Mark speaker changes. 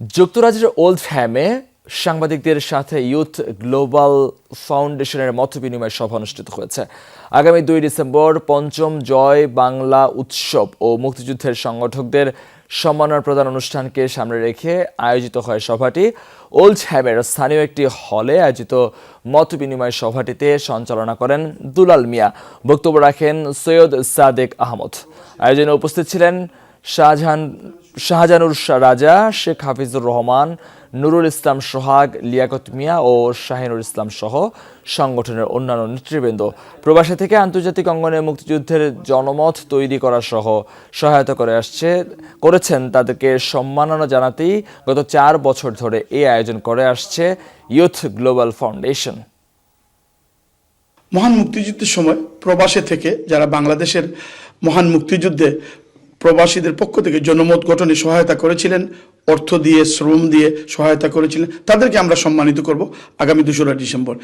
Speaker 1: যুক্তরাজ্যের ওল্ড হ্যামে সাংবাদিকদের সাথে ইউথ গ্লোবাল ফাউন্ডেশনের মত বিনিময় সভা অনুষ্ঠিত হয়েছে। আগামী দুই ডিসেম্বর পঞ্চম জয় বাংলা উৎসব ও মুক্তিযুদ্ধের সংগঠকদের সম্মাননা প্রদান অনুষ্ঠানকে সামনে রেখে আয়োজিত হয় সভাটি। ওল্ড হ্যামের স্থানীয় একটি হলে আয়োজিত মত বিনিময় সভাটিতে সঞ্চালনা করেন দুলাল মিয়া। বক্তব্য রাখেন সৈয়দ সাদেক আহমদ। আয়োজনে উপস্থিত ছিলেন শাহজাহান শাহজাহানুর শাহ রাজা শেখ হাফিজুর রহমান, নুরুল ইসলাম সোহাগ, লিয়াকত মিয়া ও শাহিনুর ইসলাম সহ সংগঠনের অন্যান্য নেতৃবৃন্দ। প্রবাসী থেকে আন্তর্জাতিক অঙ্গনে মুক্তিযুদ্ধের জনমত তৈরি করা সহ সহায়তা করে আসছে, করেছেন তাদেরকে সম্মাননা জানাতেই গত চার বছর ধরে এই আয়োজন করে আসছে ইউথ গ্লোবাল ফাউন্ডেশন।
Speaker 2: মহান মুক্তিযুদ্ধের সময় প্রবাসে থেকে যারা বাংলাদেশের মহান মুক্তিযুদ্ধে প্রবাসীদের পক্ষ থেকে জনমত গঠনে সহায়তা করেছিলেন, অর্থ দিয়ে, শ্রম দিয়ে সহায়তা করেছিলেন। তাদেরকে আমরা সম্মানিত করব আগামী দোসরা ডিসেম্বর।